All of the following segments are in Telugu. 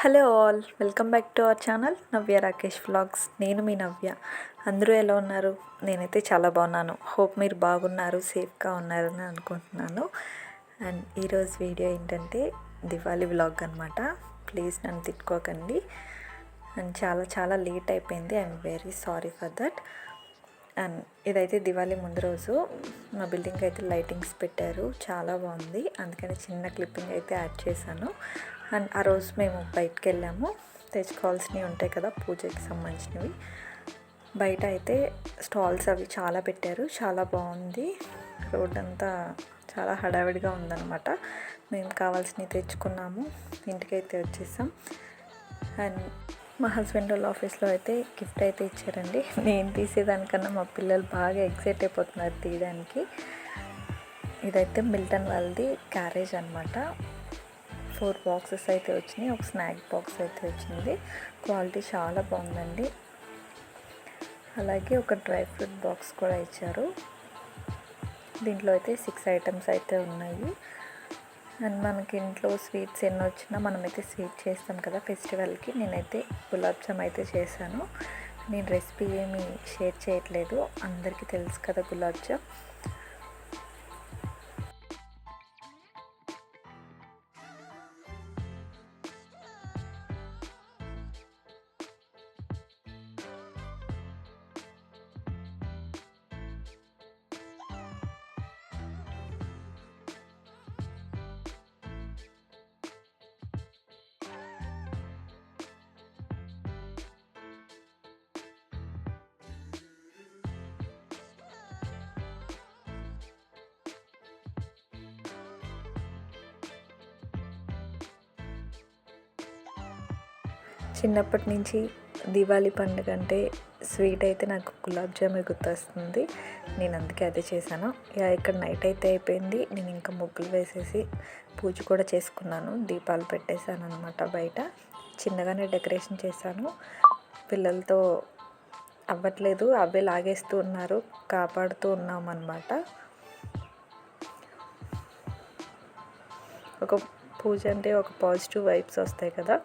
Hello all welcome back to our channel Navya Rakesh vlogs. నేను మీ నవ్య. అందరూ ఎలా ఉన్నారు? నేనైతే చాలా బాగున్నాను. హోప్ మీరు బాగున్నారు సేఫ్గా ఉన్నారని అనుకుంటున్నాను. అండ్ ఈరోజు వీడియో ఏంటంటే దివాళీ వ్లాగ్ అనమాట ప్లీజ్ నన్ను తిట్టుకోకండి. అండ్ చాలా చాలా లేట్ అయిపోయింది. I'm very sorry for that. And ఇదైతే దివాళీ ముందు రోజు. మా బిల్డింగ్కి అయితే లైటింగ్స్ పెట్టారు. చాలా బాగుంది. అందుకని చిన్న క్లిప్పింగ్ అయితే యాడ్ చేశాను. అండ్ ఆ రోజు మేము బయటకు వెళ్ళాము తెచ్చుకోవాల్సినవి ఉంటాయి కదా పూజకి సంబంధించినవి. బయట అయితే స్టాల్స్ అవి చాలా పెట్టారు. చాలా బాగుంది. రోడ్ అంతా చాలా హడావిడిగా ఉందన్నమాట. మేము కావాల్సినవి తెచ్చుకున్నాము. ఇంటికైతే వచ్చేసాం. అండ్ మా హస్బెండ్ వాళ్ళ ఆఫీస్లో అయితే గిఫ్ట్ అయితే ఇచ్చారండి. నేను తీసేదానికన్నా మా పిల్లలు బాగా ఎక్సైట్ అయిపోతున్నారు తీయడానికి. ఇదైతే మిల్టన్ వాళ్ళది క్యారేజ్ అనమాట ఫోర్ బాక్సెస్ అయితే వచ్చినాయి. ఒక స్నాక్ బాక్స్ అయితే వచ్చింది. క్వాలిటీ చాలా బాగుందండి. అలాగే ఒక డ్రై ఫ్రూట్ బాక్స్ కూడా ఇచ్చారు. దీంట్లో అయితే సిక్స్ ఐటమ్స్ అయితే ఉన్నాయి. అండ్ మనకి ఇంట్లో స్వీట్స్ ఎన్ని వచ్చినా మనమైతే స్వీట్ చేస్తాం కదా ఫెస్టివల్కి. నేనైతే గులాబ్ జామ్ అయితే చేశాను. నేను రెసిపీ ఏమి షేర్ చేయట్లేదు. అందరికీ తెలుసు కదా గులాబ్ జామ్. చిన్నప్పటి నుంచి దివాళీ పండుగ అంటే స్వీట్ అయితే నాకు గులాబ్ జామే గుర్తొస్తుంది. నేను అందుకే అదే చేశాను. ఇక ఇక్కడ నైట్ అయితే అయిపోయింది. నేను ఇంకా ముగ్గులు వేసేసి పూజ కూడా చేసుకున్నాను. దీపాలు పెట్టేశాను అనమాట బయట. చిన్నగానే డెకరేషన్ చేశాను. పిల్లలతో అవ్వట్లేదు. అవే లాగేస్తూ ఉన్నారు. కాపాడుతూ ఉన్నాం అనమాట ఒక పూజ అంటే ఒక పాజిటివ్ వైబ్స్ వస్తాయి కదా.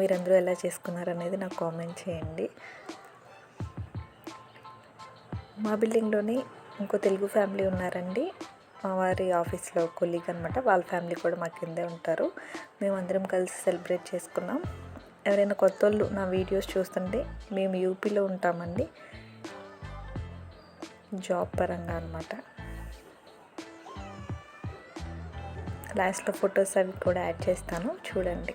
మీరందరూ ఎలా చేసుకున్నారనేది నాకు కామెంట్ చేయండి. మా బిల్డింగ్లోని ఇంకో తెలుగు ఫ్యామిలీ ఉన్నారండి. మా వారి ఆఫీస్లో కొలీగ్ అనమాట వాళ్ళ ఫ్యామిలీ కూడా మా కిందే ఉంటారు. మేమందరం కలిసి సెలబ్రేట్ చేసుకున్నాం. ఎవరైనా కొత్త వాళ్ళు నా వీడియోస్ చూస్తుంటే మేము యూపీలో ఉంటామండి. జాబ్ పరంగా అనమాట లాస్ట్లో ఫొటోస్ అవి కూడా యాడ్ చేస్తాను. చూడండి.